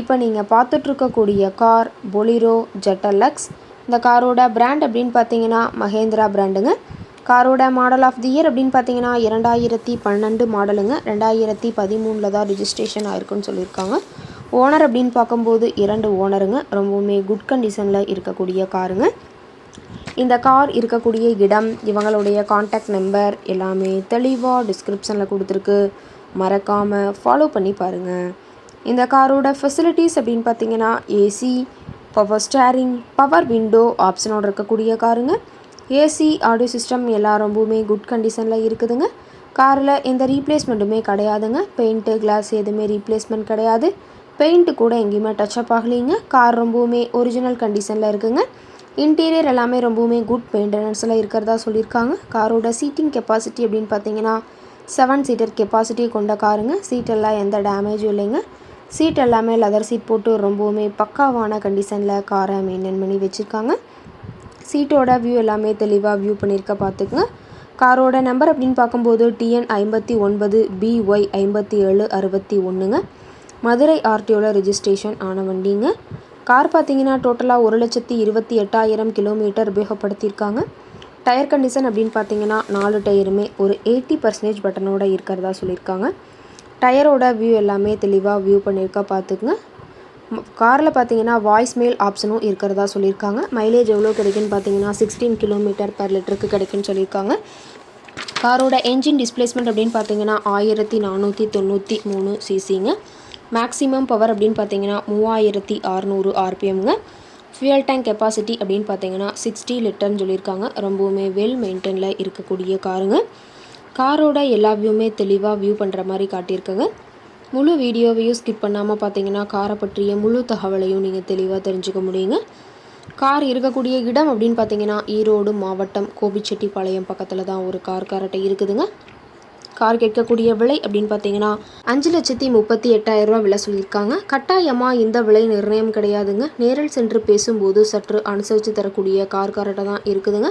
இப்போ நீங்கள் பார்த்துட்ருக்கக்கூடிய கார் பொலிரோ ஜெட்டலக்ஸ் இந்த காரோட பிராண்ட் அப்படின்னு பார்த்தீங்கன்னா மகேந்திரா பிராண்டுங்க காரோட மாடல் ஆஃப் தி இயர் அப்படின்னு பார்த்தீங்கன்னா இரண்டாயிரத்தி பன்னெண்டு மாடலுங்க ரெண்டாயிரத்தி பதிமூணில் தான் ரிஜிஸ்ட்ரேஷன் ஆயிருக்குன்னு சொல்லியிருக்காங்க. ஓனர் அப்படின்னு பார்க்கும்போது இரண்டு ஓனருங்க ரொம்பவுமே குட் கண்டிஷனில் இருக்கக்கூடிய காருங்க. இந்த கார் இருக்கக்கூடிய இடம் இவங்களுடைய காண்டாக்ட் நம்பர் எல்லாமே தெளிவாக டிஸ்கிரிப்ஷனில் கொடுத்துருக்கு. மறக்காமல் ஃபாலோ பண்ணி பாருங்கள் இந்த காரோட ஃபெசிலிட்டிஸ் அப்படின்னு பார்த்தீங்கன்னா A C power steering power window ஆப்ஷனோட இருக்கக்கூடிய காருங்க. ஏசி ஆடியோ சிஸ்டம் எல்லாம் ரொம்பவுமே குட் கண்டிஷனில் இருக்குதுங்க. காரில் எந்த ரீப்ளேஸ்மெண்ட்டுமே கிடையாதுங்க. பெயிண்ட்டு கிளாஸ் எதுவுமே ரீப்ளேஸ்மெண்ட் கிடையாது. பெயிண்ட்டு கூட எங்கேயுமே டச்சப் ஆகலைங்க. கார் ரொம்பவுமே ஒரிஜினல் கண்டிஷனில் இருக்குங்க. இன்டீரியர் எல்லாமே ரொம்பவுமே குட் மெயின்டெனன்ஸில் இருக்கிறதா சொல்லியிருக்காங்க. காரோட சீட்டிங் கெப்பாசிட்டி அப்படின்னு பார்த்தீங்கன்னா செவன் சீட்டர் கெப்பாசிட்டி கொண்ட காருங்க. சீட்டெல்லாம் எந்த டேமேஜும் இல்லைங்க. சீட் எல்லாமே லெதர் சீட் போட்டு ரொம்பவுமே பக்காவான கண்டிஷனில் காரை மெயின்டைன் பண்ணி வச்சுருக்காங்க. சீட்டோட வியூ எல்லாமே தெளிவாக வியூ பண்ணியிருக்க பார்த்துக்குங்க காரோட நம்பர் அப்படின்னு பார்க்கும்போது டிஎன் ஐம்பத்தி ஒன்பது பிஒய் ஐம்பத்தி ஏழு அறுபத்தி ஒன்றுங்க மதுரை ஆர்டிஓவில் ரிஜிஸ்ட்ரேஷன் ஆன வண்டிங்க. கார் பார்த்தீங்கன்னா டோட்டலாக ஒரு லட்சத்தி இருபத்தி எட்டாயிரம் கிலோமீட்டர் உபயோகப்படுத்தியிருக்காங்க. டயர் கண்டிஷன் அப்படின்னு பார்த்தீங்கன்னா நாலு டயருமே ஒரு எயிட்டி பர்சன்டேஜ் பட்டனோட இருக்கிறதா சொல்லியிருக்காங்க. டயரோட வியூ எல்லாமே தெளிவாக வியூ பண்ணியிருக்கா பார்த்துக்குங்க காரில் பார்த்தீங்கன்னா வாய்ஸ் மெயில் ஆப்ஷனும் இருக்கிறதா சொல்லியிருக்காங்க. மைலேஜ் எவ்வளோ கிடைக்குன்னு பார்த்தீங்கன்னா சிக்ஸ்டீன் கிலோமீட்டர் பர் லிட்டருக்கு கிடைக்குன்னு சொல்லியிருக்காங்க. காரோட என்ஜின் டிஸ்பிளேஸ்மெண்ட் அப்படின்னு பார்த்தீங்கன்னா ஆயிரத்தி நானூற்றி தொண்ணூற்றி மூணு சிசிங்க மேக்ஸிமம் பவர் அப்படின்னு பார்த்தீங்கன்னா மூவாயிரத்தி அறநூறு ஆர்பிஎம்ங்க. ஃபியூயல் டேங்க் கெப்பாசிட்டி அப்படின்னு பார்த்தீங்கன்னா சிக்ஸ்டி லிட்டர்னு சொல்லியிருக்காங்க. ரொம்பவுமே வெல் மெயின்டைனில் இருக்கக்கூடிய காருங்க. காரோட எல்லா வியூமே தெளிவாக வியூ பண்ணுற மாதிரி காட்டியிருக்குங்க. முழு வீடியோவையும் ஸ்கிப் பண்ணாமல் பார்த்தீங்கன்னா காரை பற்றிய முழு தகவலையும் நீங்கள் தெளிவாக தெரிஞ்சுக்க முடியுங்க. கார் இருக்கக்கூடிய இடம் அப்படின்னு பார்த்தீங்கன்னா ஈரோடு மாவட்டம் கோபிச்செட்டிப்பாளையம் பக்கத்தில் தான் ஒரு கார் காரட்டை இருக்குதுங்க. கார் கேட்கக்கூடிய விலை அப்படின்னு பார்த்தீங்கன்னா அஞ்சு லட்சத்தி முப்பத்தி எட்டாயிரம் ரூபா விலை சொல்லியிருக்காங்க. கட்டாயமாக இந்த விலை நிர்ணயம் கிடையாதுங்க. நேரில் சென்று பேசும்போது சற்று அனுசரித்து தரக்கூடிய கார் காரட்டை தான் இருக்குதுங்க.